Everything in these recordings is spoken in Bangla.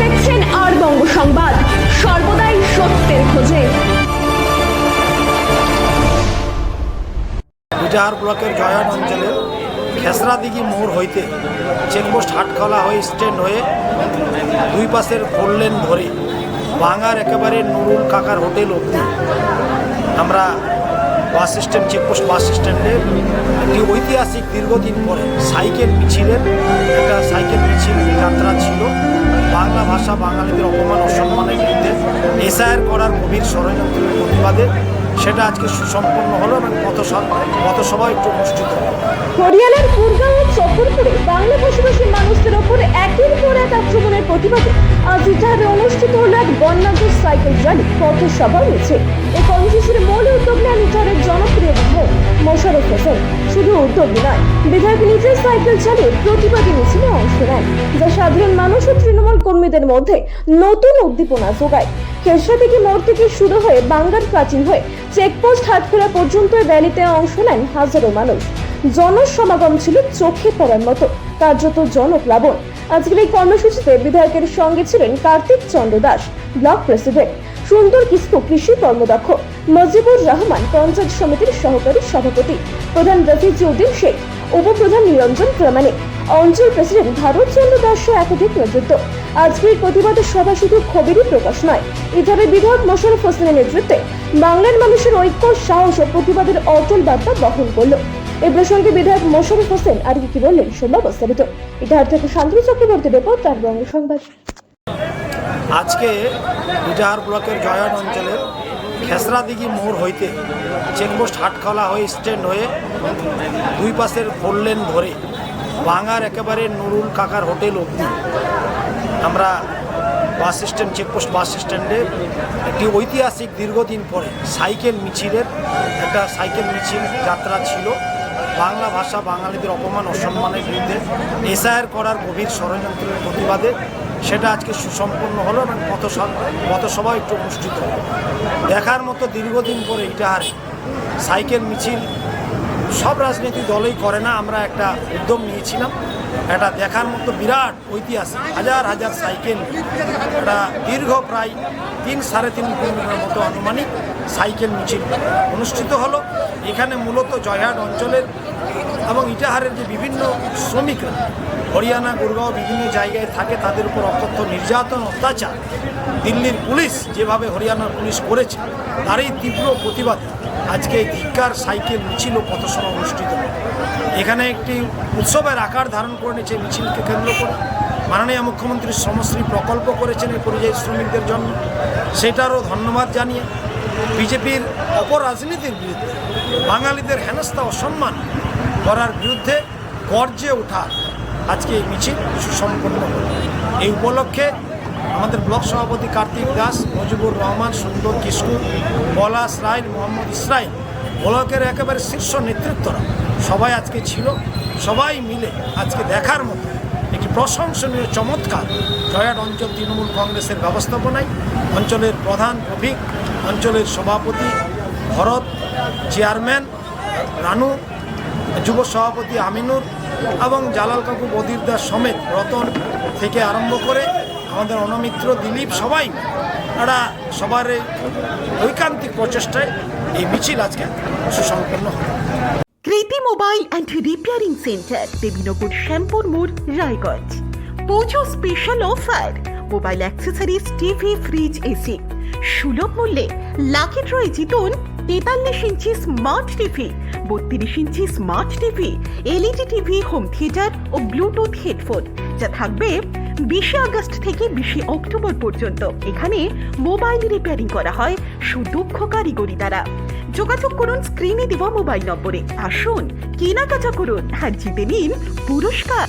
দেখছেন আর বঙ্গ ব্লকের জয়ান অঞ্চলে খেসরা দিঘি মোড় হইতে চেকপোস্ট হাটখলা হয়ে স্ট্যান্ড হয়ে দুই পাশের ফোর লেন ধরে ভাঙার একেবারে নুরুল কাকার হোটেল অবধি আমরা বাস স্ট্যান্ড চেকপোস্ট বাস স্ট্যান্ডে একটি ঐতিহাসিক দীর্ঘদিন পরে সাইকেল মিছিলের একটা সাইকেল মিছিল যাত্রা ছিল। বাংলা ভাষা বাঙালিদের অপমান অসম্মানের বিরুদ্ধে এসআইআর করার গভীর ষড়যন্ত্রের প্রতিবাদে সেটা আজকে সুসম্পন্ন হলো এবং পথসভা পথসভা একটু অনুষ্ঠিত হলো। হরিয়ানার কুরগাঁও ও চক্করপুরে বাংলা ভাষাভাষী মানুষদের ওপর একের পর এক আক্রমণের প্রতিবাদে আজ অনুষ্ঠিত হল এক বর্ণাঢ্য সাইকেল র্যালি পথসভা মিছিল এই কর্মসূচির মূল উদ্যোগ নেন ইটাহারের জনপ্রিয় বিধায়ক মোশারফ হোসেন। শুধু উদ্যোগী নয়, বিধায়ক নিজে সাইকেল চালিয়ে প্রতিবাদী মিছিলে অংশ নেন, যা সাধারণ মানুষ ও তৃণমূল কর্মীদের মধ্যে নতুন উদ্দীপনা যোগায়। খেসরা থেকে মোড় থেকে শুরু হয়ে বাঙ্গার প্রাচীন হয়ে চেকপোস্ট হাটখোলা পর্যন্ত র্যালিতে অংশ নেন হাজারো মানুষ। জনসমাগম ছিল চোখে পড়ার মতো। কার্যত জনপ্লাবন আজকের এই কর্মসূচিতে বিধায়কের সঙ্গে ছিলেন কার্তিক চন্দ্র দাস, ব্লক প্রেসিডেন্ট। সুন্দর কিসকু কৃষি কর্মদক্ষ। মজিবুর রহমান পঞ্চায়েত সমিতির সহকারী সভাপতি। প্রধান রফিজ উদ্দিন শেখ, উপপ্রধান নিরঞ্জন প্রামাণিক। অঞ্চল প্রেসিডেন্ট ভারত চন্দ্র দাস একাধিক নেতৃত্ব। আজকের প্রতিবাদ সভা শুধু খবরই প্রকাশ নয় এভাবে বিধায়ক মোশারফ হোসেনের নেতৃত্বে বাংলার মানুষের ঐক্য, সাহস ও প্রতিবাদের অটল বার্তা বহন করল। এই প্রসঙ্গে বিধায়ক মোশারফ হোসেন আর কি বললেন শোনা বিস্তারিত। ইটাহার থেকে শান্তনু চক্রবর্তী রিপোর্ট তার বঙ্গ সংবাদ। আজকে বিটাহার ব্লকের জয়ান অঞ্চলের খেসরা দিঘি মোড় হইতে চেকপোস্ট হাটখলা হয়ে স্ট্যান্ড হয়ে দুই পাশের ফোর লেন ধরে ভাঙার একেবারে নুরুল কাকার হোটেল অবধি আমরা বাস স্ট্যান্ড, চেকপোস্ট বাস স্ট্যান্ডে একটি ঐতিহাসিক দীর্ঘদিন পরে সাইকেল মিছিলের একটা সাইকেল মিছিল যাত্রা ছিল। বাংলা ভাষা বাঙালিদের অপমান অসম্মানের বিরুদ্ধে এসআইআর করার গভীর ষড়যন্ত্রের প্রতিবাদে সেটা আজকে সুসম্পন্ন হলো এবং পথসভা একটু অনুষ্ঠিত হলো। দেখার মতো দীর্ঘদিন পরে ইটাহারে সাইকেল, মিছিল সব রাজনৈতিক দলই করে না, আমরা একটা উদ্যোগ নিয়েছিলাম। একটা দেখার মতো বিরাট ঐতিহাসিক, হাজার হাজার সাইকেল। একটা দীর্ঘ প্রায় তিন সাড়ে তিন কিলোমিটার মতো আনুমানিক সাইকেল মিছিল অনুষ্ঠিত হলো। এখানে মূলত জয়হাট অঞ্চলের এবং ইটাহারের যে বিভিন্ন শ্রমিকরা, হরিয়ানা, গুরগাঁও বিভিন্ন জায়গায় থাকে, তাদের উপর অকথ্য নির্যাতন, অত্যাচার। দিল্লির পুলিশ যেভাবে হরিয়ানার পুলিশ করেছে, তারই তীব্র প্রতিবাদে। আজকে ধিক্কার সাইকেল মিছিল ও পথসভা অনুষ্ঠিত এখানে একটি উৎসবের আকার ধারণ করে নিয়েছে মিছিলকে কেন্দ্র করে। মাননীয় মুখ্যমন্ত্রী শ্রমশ্রী প্রকল্প করেছেন এই পরিযায়ী শ্রমিকদের জন্য। সেটারও ধন্যবাদ জানিয়ে বিজেপির অপরাজনীতির বিরুদ্ধে বাঙালিদের হেনস্থা অসম্মান করার বিরুদ্ধে গর্জে ওঠা আজকে এই মিছিল সুসম্পন্ন এই উপলক্ষে আমাদের ব্লক সভাপতি কার্তিক দাস, মজিবুর রহমান, সুন্দর কিশকু পলাশ রায়, মোহাম্মদ ইসরাইল, ব্লকের একেবারে শীর্ষ নেতৃত্বরা সবাই আজকে ছিল, সবাই মিলে আজকে দেখার মতো একটি প্রশংসনীয়, চমৎকার জয়াট অঞ্চল তৃণমূল কংগ্রেসের ব্যবস্থাপনায় অঞ্চলের প্রধান রফিক অঞ্চলের সভাপতি ভরত, চেয়ারম্যান রানু, যুব সভাপতি আমিনুর এবং জালাল কাকু বদিরদার সমেত রতন থেকে আরম্ভ করে আমাদের অনমিত্র, দিলীপ সবাই তারা সবার ঐকান্তিক প্রচেষ্টায় এই মিছিল আজকে সুসম্পন্ন হয় Kriti mobile and repairing centre, Devinagar Shyampur মোড়, Raiganj. Puja special offer mobile accessories TV fridge AC সুলভ মূল্যে লাকি ড্রয়ে জিতুন তেতাল্লিশ ইঞ্চি স্মার্ট টিভি বত্রিশ inch smart TV LED TV home theatre ও ব্লুটুথ হেডফোন যা থাকবে বিশে আগস্ট থেকে বিশে অক্টোবর পর্যন্ত এখানে মোবাইল রিপেয়ারিং করা হয় সুদক্ষ কারিগরি দ্বারা যোগাযোগ করুন স্ক্রিনে দেওয়া মোবাইল নম্বরে। আসুন, কেনাকাটা করুন আর জিতে নিন পুরস্কার।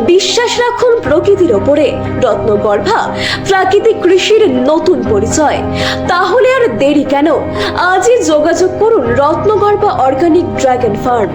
বিশ্বাস রাখুন প্রকৃতির ওপরে। রত্নগর্ভা, প্রাকৃতিক কৃষির নতুন পরিচয়। তাহলে আর দেরি কেন? আজই যোগাযোগ করুন রত্নগর্ভা অর্গানিক ড্রাগন ফার্ম।